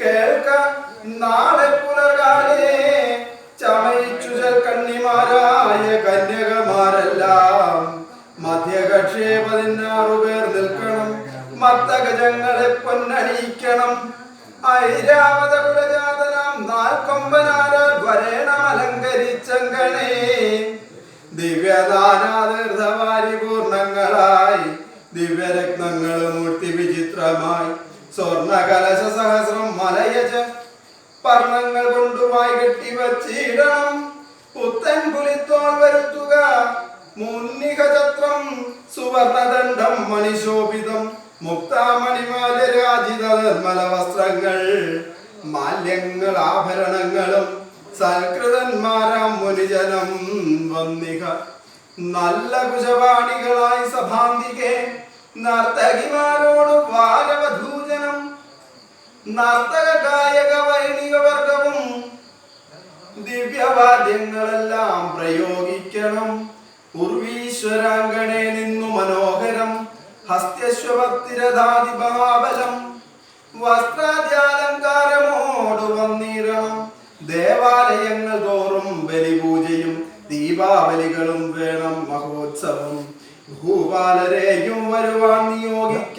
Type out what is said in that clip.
കേൾക്ക നാളെ പുലർകാലേ. ചമയിച്ചു കണ്ണിമാരായ കന്യകമാരെല്ലാം മധ്യകക്ഷേ പതിനാറു പേർ നിൽക്കണം മത്തഗജങ്ങളെ പൊന്നണിയിക്കണം. ഐരാവത കുലജാതനാം നാൽക്കൊമ്പനാരാൽ വരേണം അലങ്കരിച്ചങ്കണേ. ദിവ്യദാനാതീർത്ഥവാരി പൂർണങ്ങളായി ദിവ്യരത്നങ്ങൾ മൂർത്തി വിചിത്രമായി സ്വർണ കലശ സഹസ്രം മലയജ പർണങ്ങൾ കൊണ്ടുമായി കെട്ടി വച്ചിടണം പുത്തൻ പുലിത്തോൾ വരുത്തുക. മുന്നിക ചത്രം സുവർണദണ്ഡം മണിശോഭിതം മുക്താമണിമാല രാജിത നിർമ്മല വസ്ത്രങ്ങൾ മാല്യങ്ങൾ ആഭരണങ്ങളും സൽകൃതന്മാരാം മുനിജനം വന്നിക. നല്ല കുശവാണികളായി സഭാന്തികെ നർത്തകിമാരോട് നർത്തക ഗായക വൈണിക വർഗവും ദിവ്യവാദ്യങ്ങളെല്ലാം പ്രയോഗിക്കണം. ഉർവീശ്വരാങ്കണേ നിന്നു മനോഹരം. ഹസ്ത്യശ്വപത്തിരധാതി മഹാബലം വസ്ത്രാദ്യാലങ്കാരമോട് വന്നിടണം. ദേവാലയങ്ങൾ തോറും ബലിപൂജയും ദീപാവലികളും വേണം മഹോത്സവം. ഭൂപാലരെയും വരുവാൻ നിയോഗിക്ക